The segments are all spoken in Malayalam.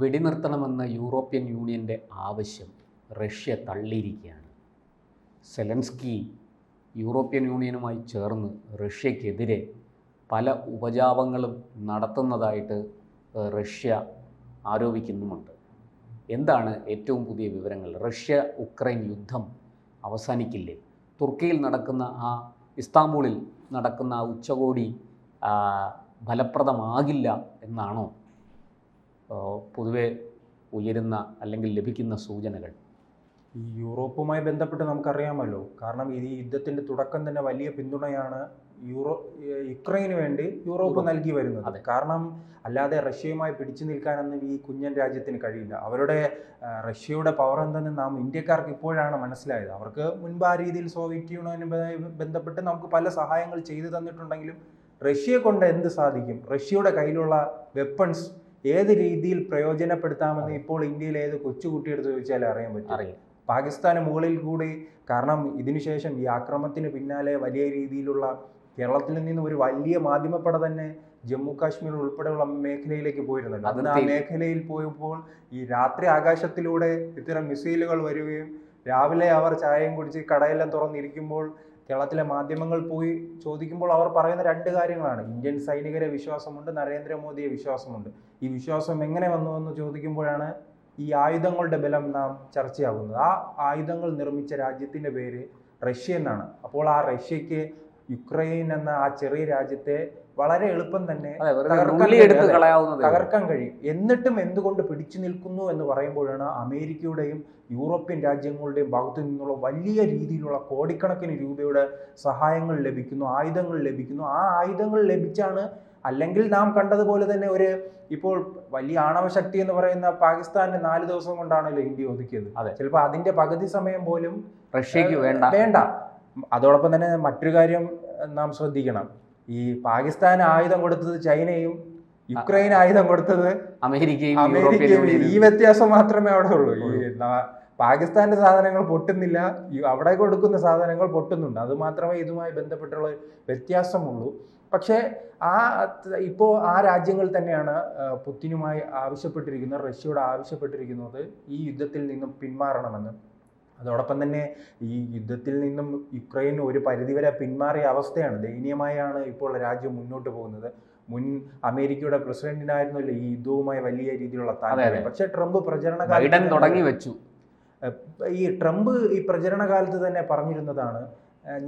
വെടിനിർത്തണമെന്ന യൂറോപ്യൻ യൂണിയന്റെ ആവശ്യം റഷ്യ തള്ളിയിരിക്കുകയാണ്. സെലൻസ്കി യൂറോപ്യൻ യൂണിയനുമായി ചേർന്ന് റഷ്യക്കെതിരെ പല ഉപജാപങ്ങളും നടത്തുന്നതായിട്ട് റഷ്യ ആരോപിക്കുന്നുമുണ്ട്. എന്താണ് ഏറ്റവും പുതിയ വിവരങ്ങൾ? റഷ്യ ഉക്രൈൻ യുദ്ധം അവസാനിക്കില്ലേ? തുർക്കിയിൽ നടക്കുന്ന ആ ഇസ്താംബൂളിൽ നടക്കുന്ന ആ ഉച്ചകോടി ഫലപ്രദമാകില്ല എന്നാണോ പൊതുവെ ഉയരുന്ന അല്ലെങ്കിൽ ലഭിക്കുന്ന സൂചനകൾ. ഈ യൂറോപ്പുമായി ബന്ധപ്പെട്ട് നമുക്കറിയാമല്ലോ. കാരണം ഈ യുദ്ധത്തിന്റെ തുടക്കം തന്നെ വലിയ പിന്തുണയാണ് യൂറോ യുക്രൈന് വേണ്ടി യൂറോപ്പ്. നൽകി വരുന്നത്. അതെ. കാരണം അല്ലാതെ റഷ്യയുമായി പിടിച്ചു നിൽക്കാനൊന്നും ഈ കുഞ്ഞൻ രാജ്യത്തിന് കഴിയില്ല. അവരുടെ റഷ്യയുടെ പവർ എന്തെന്ന് നാം ഇന്ത്യക്കാർക്ക് ഇപ്പോഴാണ് മനസ്സിലായത്. അവർക്ക് മുൻപ് ആ രീതിയിൽ സോവിയറ്റ് യൂണിയനുമായി ബന്ധപ്പെട്ട് നമുക്ക് പല സഹായങ്ങൾ ചെയ്തു തന്നിട്ടുണ്ടെങ്കിലും റഷ്യയെ കൊണ്ട് എന്ത് സാധിക്കും? റഷ്യയുടെ കയ്യിലുള്ള വെപ്പൺസ് ഏത് രീതിയിൽ പ്രയോജനപ്പെടുത്താമെന്ന് ഇപ്പോൾ ഇന്ത്യയിൽ ഏത് കൊച്ചുകുട്ടിയെടുത്ത് ചോദിച്ചാലും അറിയാൻ പറ്റും. അറിയാം. പാകിസ്ഥാന് മുകളിൽ കൂടി കാരണം ഇതിനുശേഷം ഈ ആക്രമണത്തിന് പിന്നാലെ വലിയ രീതിയിലുള്ള കേരളത്തിൽ നിന്ന് ഒരു വലിയ മാധ്യമപ്പട തന്നെ ജമ്മു കാശ്മീർ ഉൾപ്പെടെയുള്ള മേഖലയിലേക്ക് പോയിരുന്നല്ലോ. അതിന് ആ. മേഖലയിൽ പോയപ്പോൾ ഈ രാത്രി ആകാശത്തിലൂടെ ഇത്തരം മിസൈലുകൾ വരികയും രാവിലെ അവർ ചായയും കുടിച്ച് കടയെല്ലാം തുറന്നിരിക്കുമ്പോൾ കേരളത്തിലെ മാധ്യമങ്ങൾ പോയി ചോദിക്കുമ്പോൾ അവർ പറയുന്ന രണ്ട് കാര്യങ്ങളാണ്. ഇന്ത്യൻ സൈനികരെ വിശ്വാസമുണ്ട് നരേന്ദ്രമോദിയെ വിശ്വാസമുണ്ട്. ഈ വിശ്വാസം എങ്ങനെ വന്നു എന്ന് ചോദിക്കുമ്പോഴാണ് ഈ ആയുധങ്ങളുടെ ബലം നാം ചർച്ചയാകുന്നത്. ആ ആയുധങ്ങൾ നിർമ്മിച്ച രാജ്യത്തിന്റെ പേര് റഷ്യ എന്നാണ്. അപ്പോൾ ആ റഷ്യക്ക് യുക്രൈൻ എന്ന ആ ചെറിയ രാജ്യത്തെ വളരെ എളുപ്പം തന്നെ തകർക്കാൻ കഴിയും. എന്നിട്ടും എന്തുകൊണ്ട് പിടിച്ചു നിൽക്കുന്നു എന്ന് പറയുമ്പോഴാണ് അമേരിക്കയുടെയും യൂറോപ്യൻ രാജ്യങ്ങളുടെയും ഭാഗത്തു നിന്നുള്ള വലിയ രീതിയിലുള്ള കോടിക്കണക്കിന് രൂപയുടെ സഹായങ്ങൾ ലഭിക്കുന്നു ആയുധങ്ങൾ ലഭിക്കുന്നു. ആ ആയുധങ്ങൾ ലഭിച്ചാണ് അല്ലെങ്കിൽ നാം കണ്ടതുപോലെ തന്നെ ഒരു ഇപ്പോൾ വലിയ ആണവ ശക്തി എന്ന് പറയുന്ന പാകിസ്ഥാന്റെ നാല് ദിവസം കൊണ്ടാണല്ലോ ഇന്ത്യ ഒതുക്കിയത്. ചിലപ്പോൾ അതിന്റെ പകുതി സമയം പോലും റഷ്യക്ക് വേണ്ട. വേണ്ട. അതോടൊപ്പം തന്നെ മറ്റൊരു കാര്യം നാം ശ്രദ്ധിക്കണം. ഈ പാകിസ്ഥാൻ ആയുധം കൊടുത്തത് ചൈനയും യുക്രൈൻ ആയുധം കൊടുത്തത് അമേരിക്കയും അമേരിക്കയും ഈ വ്യത്യാസം മാത്രമേ അവിടെ ഉള്ളൂ. ഈ പാകിസ്ഥാന്റെ സാധനങ്ങൾ പൊട്ടുന്നില്ല. അവിടെ കൊടുക്കുന്ന സാധനങ്ങൾ പൊട്ടുന്നുണ്ട്. അത് മാത്രമേ ഇതുമായി ബന്ധപ്പെട്ടുള്ള വ്യത്യാസമുള്ളൂ. പക്ഷേ ആ ഇപ്പോൾ ആ രാജ്യങ്ങൾ തന്നെയാണ് പുത്തിനുമായി ആവശ്യപ്പെട്ടിരിക്കുന്നത് റഷ്യയോട് ആവശ്യപ്പെട്ടിരിക്കുന്നത് ഈ യുദ്ധത്തിൽ നിന്നും പിന്മാറണമെന്ന്. അതോടൊപ്പം തന്നെ ഈ യുദ്ധത്തിൽ നിന്നും യുക്രൈൻ ഒരു പരിധിവരെ പിന്മാറിയ അവസ്ഥയാണ് ദയനീയമായാണ് ഇപ്പോൾ രാജ്യം മുന്നോട്ട് പോകുന്നത്. മുൻ അമേരിക്കയുടെ പ്രസിഡന്റിനായിരുന്നല്ലോ ഈ യുദ്ധവുമായി വലിയ രീതിയിലുള്ള താല്പര്യം. പക്ഷേ ട്രംപ് പ്രചരണ കാലം ബൈഡൻ തുടങ്ങി വെച്ചു. ഈ ട്രംപ് ഈ പ്രചരണ കാലത്ത് തന്നെ പറഞ്ഞിരുന്നതാണ്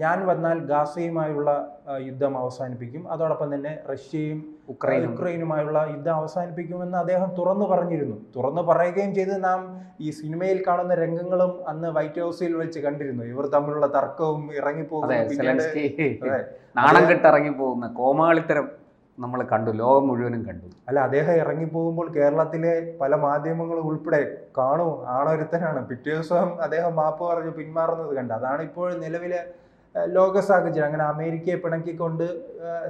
ഞാൻ വന്നാൽ ഗാസയുമായുള്ള യുദ്ധം അവസാനിപ്പിക്കും. അതോടൊപ്പം തന്നെ റഷ്യയും ഉക്രൈൻ യുക്രൈനുമായുള്ള യുദ്ധം അവസാനിപ്പിക്കുമെന്ന് അദ്ദേഹം തുറന്നു പറഞ്ഞിരുന്നു. തുറന്നു പറയുകയും ചെയ്ത് നാം ഈ സിനിമയിൽ കാണുന്ന രംഗങ്ങളും അന്ന് വൈറ്റ് ഹൗസിൽ വെച്ച് കണ്ടിരുന്നു. ഇവർ തമ്മിലുള്ള തർക്കവും ഇറങ്ങിപ്പോകുന്ന കോമാളിത്തരം നമ്മൾ കണ്ടു. ലോകം മുഴുവനും കണ്ടു. അല്ല അദ്ദേഹം ഇറങ്ങിപ്പോകുമ്പോൾ കേരളത്തിലെ പല മാധ്യമങ്ങളും ഉൾപ്പെടെ കാണൂ. ആണൊരുത്തനാണ്. പിറ്റേ ദിവസം അദ്ദേഹം മാപ്പ് പറഞ്ഞു പിന്മാറുന്നത് കണ്ട്. അതാണ് ഇപ്പോൾ നിലവിലെ ലോക സാഹചര്യം അങ്ങനെ അമേരിക്കയെ പിണക്കിക്കൊണ്ട്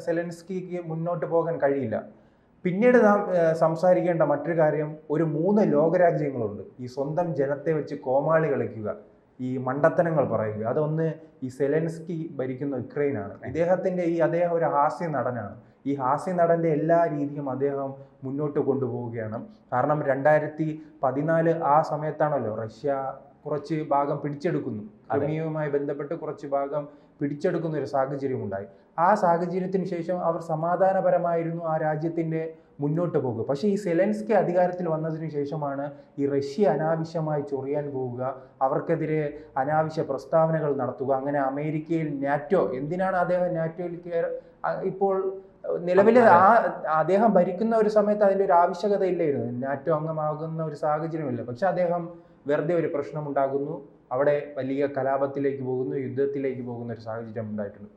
സെലൻസ്കിക്ക് മുന്നോട്ട് പോകാൻ കഴിയില്ല. പിന്നീട് നാം സംസാരിക്കേണ്ട മറ്റൊരു കാര്യം ഒരു മൂന്ന് ലോകരാജ്യങ്ങളുണ്ട്. ഈ സ്വന്തം ജനത്തെ വെച്ച് കോമാളി കളിക്കുക ഈ മണ്ടത്തനങ്ങൾ പറയുക. അതൊന്ന് ഈ സെലൻസ്കി ഭരിക്കുന്ന യുക്രൈനാണ് ഇദ്ദേഹത്തിന്റെ ഈ അദ്ദേഹം ഒരു ഹാസ്യ നടനാണ്. ഈ ഹാസ്യ നടന്റെ എല്ലാ രീതിയും അദ്ദേഹം മുന്നോട്ട് കൊണ്ടുപോവുകയാണ്. കാരണം രണ്ടായിരത്തി പതിനാല് ആ സമയത്താണല്ലോ റഷ്യ കുറച്ച് ഭാഗം പിടിച്ചെടുക്കുന്നു. ക്രിമിയുമായി ബന്ധപ്പെട്ട് കുറച്ച് ഭാഗം പിടിച്ചെടുക്കുന്ന ഒരു സാഹചര്യം ഉണ്ടായി ആ സാഹചര്യത്തിന് ശേഷം അവർ സമാധാനപരമായിരുന്നു ആ രാജ്യത്തിന്റെ മുന്നോട്ട് പോകുക. പക്ഷേ ഈ സെലൻസ്കി അധികാരത്തിൽ വന്നതിന് ശേഷമാണ് ഈ റഷ്യ അനാവശ്യമായി ചൊറിയാൻ പോവുക അവർക്കെതിരെ അനാവശ്യ പ്രസ്താവനകൾ നടത്തുക അങ്ങനെ അമേരിക്കയിൽ നാറ്റോ എന്തിനാണ് അദ്ദേഹം നാറ്റോയിൽ കയറി ഇപ്പോൾ നിലവിൽ ആ അദ്ദേഹം ഭരിക്കുന്ന ഒരു സമയത്ത് അതിന്റെ ഒരു ആവശ്യകത ഇല്ലായിരുന്നു നാറ്റോ അംഗമാകുന്ന ഒരു സാഹചര്യമില്ല. പക്ഷെ അദ്ദേഹം വെറുതെ ഒരു പ്രശ്നം ഉണ്ടാകുന്നു അവിടെ വലിയ കലാപത്തിലേക്ക് പോകുന്നു യുദ്ധത്തിലേക്ക് പോകുന്ന ഒരു സാഹചര്യം ഉണ്ടായിട്ടുണ്ട്.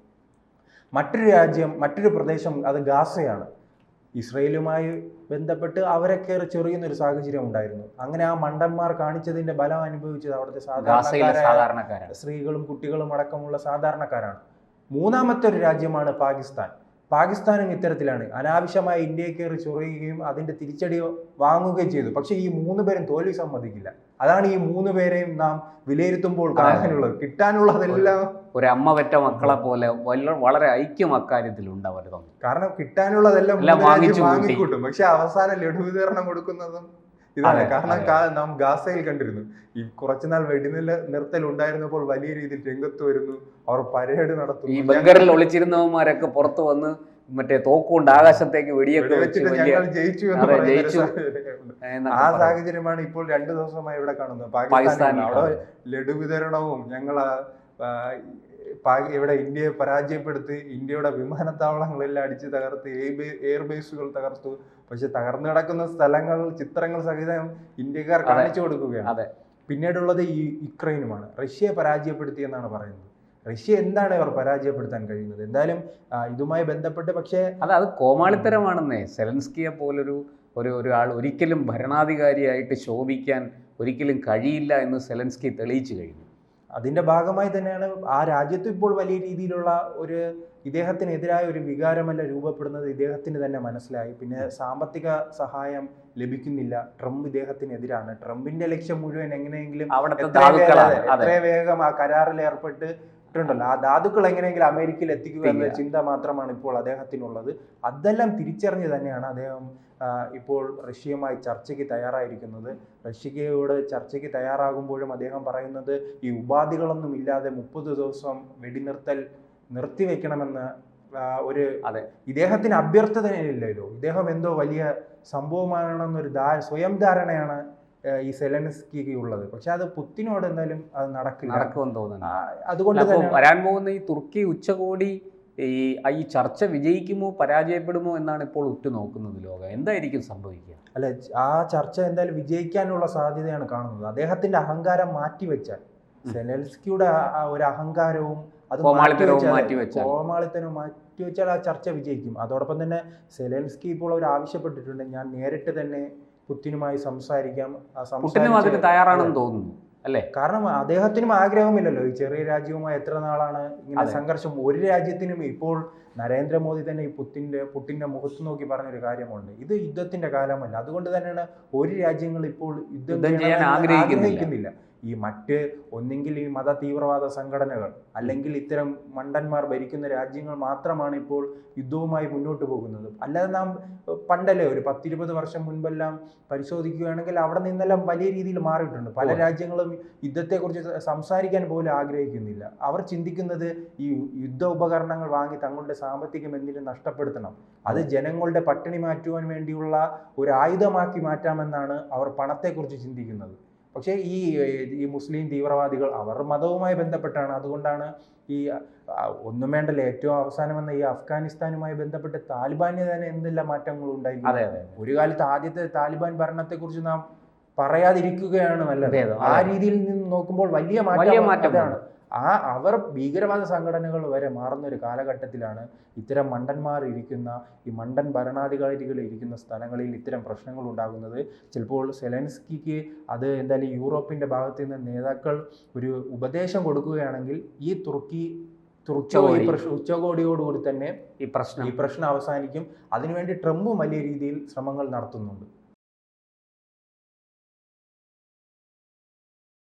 മറ്റൊരു രാജ്യം മറ്റൊരു പ്രദേശം അത് ഗാസയാണ്. ഇസ്രയേലുമായി ബന്ധപ്പെട്ട് അവരെ കയറി ചെറിയുന്ന ഒരു സാഹചര്യം ഉണ്ടായിരുന്നു. അങ്ങനെ ആ മണ്ടന്മാർ കാണിച്ചതിന്റെ ബലം അനുഭവിച്ചത് അവിടുത്തെ സാധാരണക്കാരായ സ്ത്രീകളും കുട്ടികളും അടക്കമുള്ള സാധാരണക്കാരാണ്. മൂന്നാമത്തെ ഒരു രാജ്യമാണ് പാകിസ്ഥാൻ. പാകിസ്ഥാനും ഇത്തരത്തിലാണ്. അനാവശ്യമായി ഇന്ത്യയെ കയറി ചൊറിയുകയും അതിന്റെ തിരിച്ചടി വാങ്ങുകയും ചെയ്തു. പക്ഷെ ഈ മൂന്ന് പേരും തോൽവി സമ്മതിക്കില്ല. അതാണ് ഈ മൂന്ന് പേരെയും നാം വിലയിരുത്തുമ്പോൾ കാണാനുള്ളത്. കിട്ടാനുള്ളതെല്ലാം ഒരു അമ്മ പെറ്റ മക്കളെ പോലെ വളരെ ഐക്യം അക്കാര്യത്തിലുണ്ട് അവർ തമ്മിൽ. കാരണം കിട്ടാനുള്ളതെല്ലാം വാങ്ങിക്കൂട്ടും. പക്ഷെ അവസാനം ലഡു വിതരണം കൊടുക്കുന്നതും ഇതാണ്. കാരണം. നാം ഗാസയിൽ കണ്ടിരുന്നു. ഈ കുറച്ചുനാൾ വെടിനില നിർത്തൽ ഉണ്ടായിരുന്നപ്പോൾ വലിയ രീതിയിൽ രംഗത്ത് വരുന്നു. അവർ പരേഡ് നടത്തുന്നു. ഈ ബംഗറിൽ ഒളിച്ചിരുന്നവന്മാരൊക്കെ പുറത്തു വന്ന് മറ്റേ തോക്കുകൊണ്ട് ആകാശത്തേക്ക് വെടിയൊക്കെ വെച്ച് വെടിവെച്ചിട്ട് ഞങ്ങൾ ജയിച്ചു ജയിച്ചു. ആ. സാഹചര്യമാണ് ഇപ്പോൾ രണ്ടു ദിവസമായി ഇവിടെ കാണുന്നത്. പാകിസ്ഥാനിൽ അവിടെ ലഡു വിതരണവും ഞങ്ങൾ ഇവിടെ ഇന്ത്യയെ പരാജയപ്പെടുത്തി ഇന്ത്യയുടെ വിമാനത്താവളങ്ങളെല്ലാം അടിച്ച് തകർത്ത് എയർ ബേസുകൾ തകർത്തു. പക്ഷെ തകർന്നു കിടക്കുന്ന സ്ഥലങ്ങൾ ചിത്രങ്ങൾ സഹിതം ഇന്ത്യക്കാർ കാണിച്ചു കൊടുക്കുകയാണ്. അതെ. പിന്നീടുള്ളത് ഈ യുക്രൈനുമാണ്. റഷ്യയെ പരാജയപ്പെടുത്തി എന്നാണ് പറയുന്നത്. റഷ്യ എന്താണ് അവർ പരാജയപ്പെടുത്താൻ കഴിയുന്നത്? എന്തായാലും ഇതുമായി ബന്ധപ്പെട്ട് പക്ഷേ അത് അത് കോമാളിത്തരമാണെന്നേ. സെലൻസ്കിയെ പോലൊരു ഒരു ഒരാൾ ഒരിക്കലും ഭരണാധികാരിയായിട്ട് ശോഭിക്കാൻ ഒരിക്കലും കഴിയില്ല എന്ന് സെലൻസ്കി തെളിയിച്ചു കഴിഞ്ഞു. അതിന്റെ ഭാഗമായി തന്നെയാണ് ആ രാജ്യത്ത് ഇപ്പോൾ വലിയ രീതിയിലുള്ള ഒരു ഇദ്ദേഹത്തിനെതിരായ ഒരു വികാരമല്ല രൂപപ്പെടുന്നത് ഇദ്ദേഹത്തിന് തന്നെ മനസ്സിലായി. പിന്നെ സാമ്പത്തിക സഹായം ലഭിക്കുന്നില്ല. ട്രംപ് ഇദ്ദേഹത്തിനെതിരാണ്. ട്രംപിന്റെ ലക്ഷ്യം മുഴുവൻ എങ്ങനെയെങ്കിലും എത്ര വേഗം- ആ കരാറിൽ ഏർപ്പെട്ടിട്ടുണ്ടല്ലോ ആ ധാതുക്കൾ എങ്ങനെയെങ്കിലും അമേരിക്കയിൽ എത്തിക്കുക എന്ന ചിന്ത മാത്രമാണ് ഇപ്പോൾ അദ്ദേഹത്തിനുള്ളത്. അതെല്ലാം തിരിച്ചറിഞ്ഞ് തന്നെയാണ് അദ്ദേഹം ഇപ്പോൾ റഷ്യയുമായി ചർച്ചയ്ക്ക് തയ്യാറായിരിക്കുന്നത്. റഷ്യയോട് ചർച്ചയ്ക്ക് തയ്യാറാകുമ്പോഴും അദ്ദേഹം പറയുന്നത് ഈ ഉപാധികളൊന്നും ഇല്ലാതെ മുപ്പത് ദിവസം വെടിനിർത്തൽ നിർത്തിവെക്കണമെന്ന് ഒരു അതെ. ഇദ്ദേഹത്തിന് അഭ്യർത്ഥനയില്ലല്ലോ. ഇദ്ദേഹം എന്തോ വലിയ സംഭവമാണെന്നൊരു ധാ സ്വയം ധാരണയാണ് ഈ സെലൻസ്കിക്ക് ഉള്ളത് പക്ഷെ അത് പുത്തിനോട് എന്തായാലും അത് നടക്കില്ല. നടക്കുമെന്ന് തോന്നുന്നു. അതുകൊണ്ട് തന്നെ വരാൻ പോകുന്ന ഈ തുർക്കി ഉച്ചകോടി ഈ ഈ ചർച്ച വിജയിക്കുമോ പരാജയപ്പെടുമോ എന്നാണ് ഇപ്പോൾ ഉറ്റുനോക്കുന്നത് ലോകം. എന്തായിരിക്കും സംഭവിക്കുക? അല്ല ആ ചർച്ച എന്തായാലും വിജയിക്കാനുള്ള സാധ്യതയാണ് കാണുന്നത്. അദ്ദേഹത്തിന്റെ അഹങ്കാരം മാറ്റിവെച്ചാൽ. സെലൻസ്കിയുടെ ഒരു അഹങ്കാരവും അത് മാറ്റിവെച്ചാൽ. മാറ്റിവെച്ചാൽ. ആ ചർച്ച വിജയിക്കും. അതോടൊപ്പം തന്നെ സെലൻസ്കി ഇപ്പോൾ അവർ ആവശ്യപ്പെട്ടിട്ടുണ്ട് ഞാൻ നേരിട്ട് തന്നെ പുത്തിനുമായി സംസാരിക്കാം. ആ പുട്ടിനും അതിന് തയ്യാറാണെന്ന് തോന്നുന്നു അല്ലേ? കാരണം അദ്ദേഹത്തിനും ആഗ്രഹമില്ലല്ലോ ഈ ചെറിയ രാജ്യവുമായി എത്ര നാളാണ് ഇങ്ങനെ സംഘർഷം? ഒരു രാജ്യത്തിനും ഇപ്പോൾ നരേന്ദ്രമോദി തന്നെ ഈ പുത്തിന്റെ പുട്ടിന്റെ മുഖത്ത് നോക്കി പറഞ്ഞൊരു കാര്യമുണ്ട്. ഇത് യുദ്ധത്തിന്റെ കാലമല്ല. അതുകൊണ്ട് തന്നെയാണ് ഒരു രാജ്യങ്ങൾ ഇപ്പോൾ യുദ്ധം ചെയ്യാൻ ആഗ്രഹിക്കുന്നില്ല. ഈ മറ്റ് ഒന്നെങ്കിൽ ഈ മത തീവ്രവാദ സംഘടനകൾ അല്ലെങ്കിൽ ഇത്തരം മണ്ടന്മാർ ഭരിക്കുന്ന രാജ്യങ്ങൾ മാത്രമാണ് ഇപ്പോൾ യുദ്ധവുമായി മുന്നോട്ട് പോകുന്നത്. അല്ലാതെ നാം പണ്ടല്ലേ ഒരു പത്തിരുപത് വർഷം മുൻപെല്ലാം പരിശോധിക്കുകയാണെങ്കിൽ അവിടെ നിന്നെല്ലാം വലിയ രീതിയിൽ മാറിയിട്ടുണ്ട്. പല രാജ്യങ്ങളും യുദ്ധത്തെക്കുറിച്ച് സംസാരിക്കാൻ പോലും ആഗ്രഹിക്കുന്നില്ല. അവർ ചിന്തിക്കുന്നത് ഈ യുദ്ധ ഉപകരണങ്ങൾ വാങ്ങി തങ്ങളുടെ സാമ്പത്തികം എന്തിനും നഷ്ടപ്പെടുത്തണം. അത് ജനങ്ങളുടെ പട്ടിണി മാറ്റുവാൻ വേണ്ടിയുള്ള ഒരു ആയുധമാക്കി മാറ്റാമെന്നാണ് അവർ പണത്തെക്കുറിച്ച് ചിന്തിക്കുന്നത്. പക്ഷേ ഈ ഈ മുസ്ലിം തീവ്രവാദികൾ അവർ മതവുമായി ബന്ധപ്പെട്ടാണ്. അതുകൊണ്ടാണ് ഈ ഒന്നും വേണ്ടല്ലോ ഏറ്റവും അവസാനം വന്ന ഈ അഫ്ഗാനിസ്ഥാനുമായി ബന്ധപ്പെട്ട് താലിബാനിന് തന്നെ എന്തെല്ലാം മാറ്റങ്ങളും ഉണ്ടായി അതെ അതെ ഒരു കാലത്ത് ആദ്യത്തെ താലിബാൻ ഭരണത്തെക്കുറിച്ച് നാം പറയാതിരിക്കുകയാണ് നല്ലത്. ആ രീതിയിൽ നിന്ന് നോക്കുമ്പോൾ വലിയ മാറ്റം മാറ്റമുണ്ട്. ആ അവർ ഭീകരവാദ സംഘടനകൾ വരെ മാറുന്ന ഒരു കാലഘട്ടത്തിലാണ് ഇത്തരം മണ്ടന്മാർ ഇരിക്കുന്ന ഈ മണ്ടൻ ഭരണാധികാരികൾ ഇരിക്കുന്ന സ്ഥലങ്ങളിൽ ഇത്തരം പ്രശ്നങ്ങൾ ഉണ്ടാകുന്നത്. ചിലപ്പോൾ സെലൻസ്കിക്ക് അത് എന്തായാലും യൂറോപ്പിന്റെ ഭാഗത്ത് നിന്ന് നേതാക്കൾ ഒരു ഉപദേശം കൊടുക്കുകയാണെങ്കിൽ ഈ തുർക്കി ഉച്ചകോടി. ഉച്ചകോടിയോടുകൂടി തന്നെ ഈ പ്രശ്നം. ഈ പ്രശ്നം അവസാനിക്കും. അതിനുവേണ്ടി ട്രംപും വലിയ രീതിയിൽ ശ്രമങ്ങൾ നടത്തുന്നുണ്ട്.